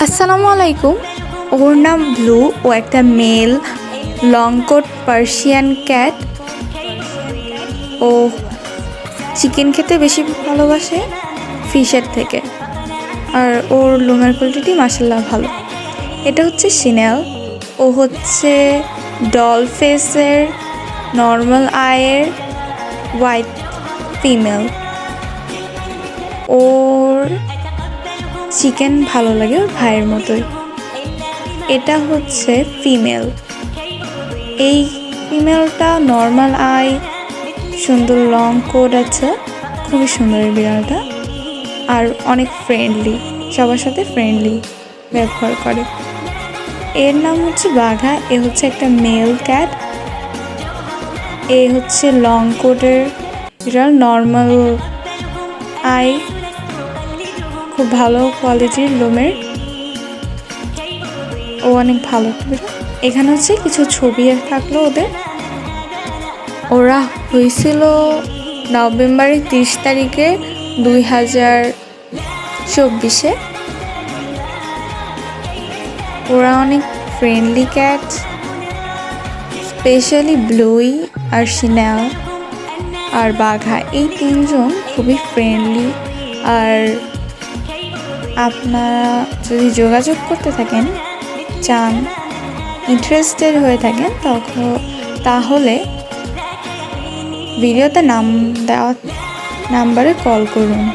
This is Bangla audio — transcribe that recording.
আসসালামু আলাইকুম। ওর নাম ব্লু ও একটা male, long coat, Persian cat. ও চিকেন খেতে বেশি ভালোবাসে ফিশের থেকে। আর ওর লোমের কোয়ালিটি মাসাল্লাহ ভালো। এটা হচ্ছে সিনেল। ও হচ্ছে ডল ফেসের নর্মাল আয়ের হোয়াইট ফিমেল। ওর চিকেন ভালো লাগে ওর ভাইয়ের মতোই। এটা হচ্ছে ফিমেল। এই ফিমেলটা নর্মাল আই, সুন্দর লং কোড আছে, খুবই সুন্দর এই বিড়ালটা। আর অনেক ফ্রেন্ডলি সবার সাথে ফ্রেন্ডলি ব্যবহার করে। এর নাম হচ্ছে বাঘা, এ হচ্ছে একটা মেল ক্যাট এ হচ্ছে লং কোটের বিড়াল নর্মাল আই খুব ভালো কোয়ালিটির লোমের। ও অনেক ভালো। এখানে হচ্ছে কিছু ছবি থাকল ওদের। ওরা হয়েছিল নভেম্বরের তিরিশ তারিখে দুই হাজার চব্বিশে। ওরা অনেক ফ্রেন্ডলি ক্যাট স্পেশালি ব্লুই আর সিনাল আর বাঘা। এই তিনজন খুবই ফ্রেন্ডলি আর আপনারা যদি যোগাযোগ করতে থাকেন, চান ইন্টারেস্টেড হয়ে থাকেন, তখন, তাহলে ভিডিওতে নাম দেওয়া, নাম্বারে কল করুন।